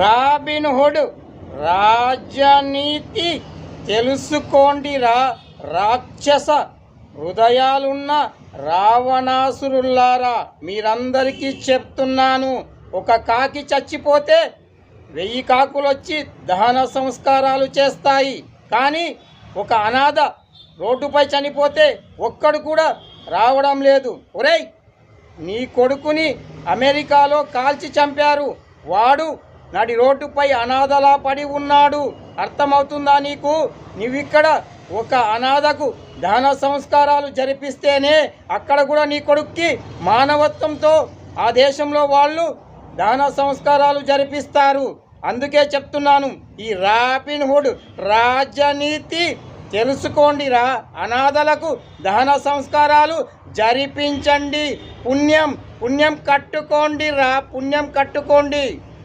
Robin hood రాజనీతి తెలుసుకోండిరా రాక్షస హృదయాలున్న రావణాసురుల్లారా మీరందరికీ చెప్తున్నాను. ఒక కాకి చచ్చిపోతే వెయ్యి కాకులు వచ్చి దహన సంస్కారాలు చేస్తాయి. కానీ ఒక అనాథ రోడ్డుపై చనిపోతే ఒక్కడు కూడా రావడం లేదు. ఒరేయ్ నీ కొడుకుని అమెరికాలో కాల్చి చంపారు. వాడు నడి రోడ్డుపై అనాథలా పడి ఉన్నాడు. అర్థమవుతుందా నీకు? నువ్విక్కడ ఒక అనాథకు దాన సంస్కారాలు జరిపిస్తేనే అక్కడ కూడా నీ కొడుక్కి మానవత్వంతో ఆ దేశంలో వాళ్ళు దాన సంస్కారాలు జరిపిస్తారు. అందుకే చెప్తున్నాను ఈ రాపిన్హుడ్ రాజనీతి తెలుసుకోండి రా. అనాథలకు దహన సంస్కారాలు జరిపించండి. పుణ్యం పుణ్యం కట్టుకోండి రా పుణ్యం కట్టుకోండి.